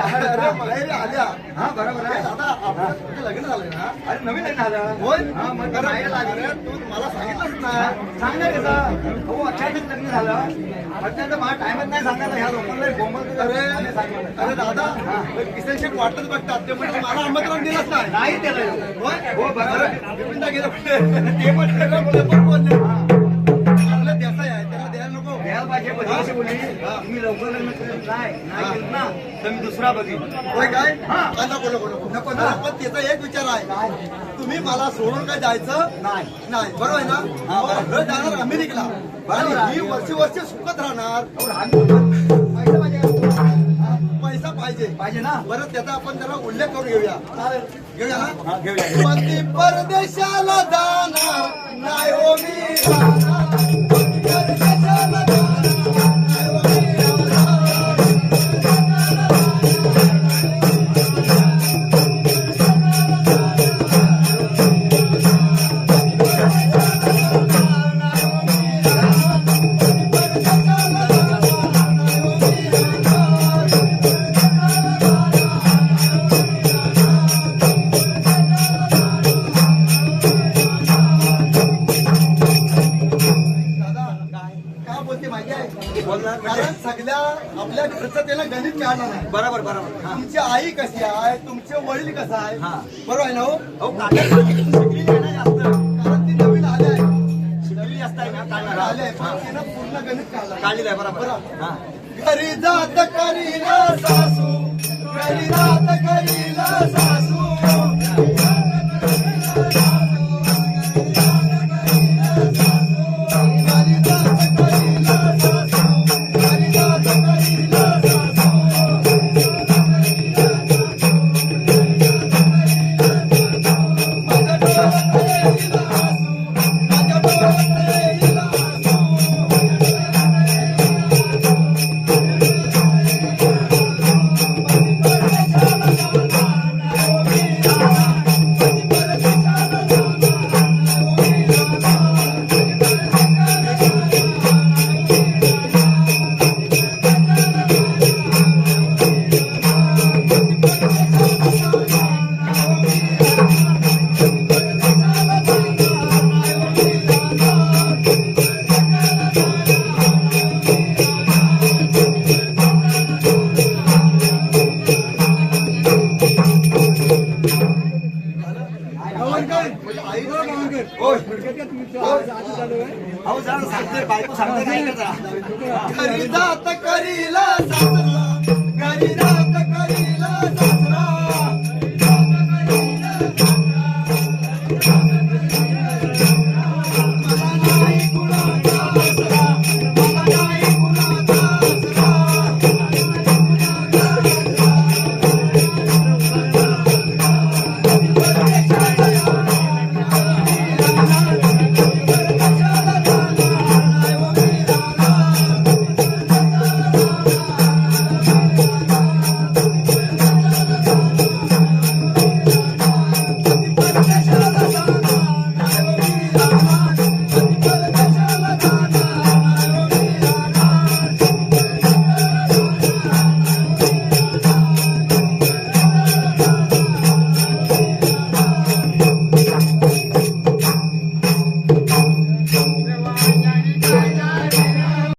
आल्या. हा बरोबर आहे. आपलं लग्न झालं ना? अरे नवीन लग्न झालं. होय? मग अरे, माहेर लागली. अरे, तू मला सांगितलंच ना. सांगणार कसं हो अचानक लग्न झालं. अचानक मला टायमच नाही सांगायला. ह्या लोकांना अरे अरे दादा किसन शेट वाटत बघतात. ते म्हणजे मला आमंत्रण दिलंच नाही. नाही त्याला होय? हो बरोबर गेलं. ते पण लवकर लग्न केलं नाही नाही केलं ना? तर मी दुसरा बघीन. होय काय? हा. हा, नको नको नको. नको नको ना. पण त्याचा एक विचार आहे. तुम्ही मला सोडून काय जायचं? नाही. नाही. बरोबर आहे ना? मग घर जाणार अमेरिकेला बरोबर आणि आहे. ही वर्षी वर्ष सुखत राहणार. अहो, लहान मुलं, पैसा पाहिजे हा, पैसा पाहिजे. पाहिजे ना? बरं त्याचा आपण जरा उल्लेख करून घेऊया. घेऊया ना? हा, घेऊया परदेशाला जाणार. नाही हो मी कारण सगळ्या आपल्या घरचं त्याला गणित काढणार आहे बरोबर बरोबर. हा. तुमची आई कशी आहे? तुमचे वडील कसं आहे? हा. बरोबर आहे ना हो? अहो काका शिकली आहे ना जास्त कारण ती नवीन आले आहे शिकलेली जास्त आहे ना काढणार आले आहे पण तिनं पूर्ण गणित काढलं. काढलेलं आहे बरोबर. हा. घरी जात करीला सासू. घरी जात करीला बायको सांगते काय करीला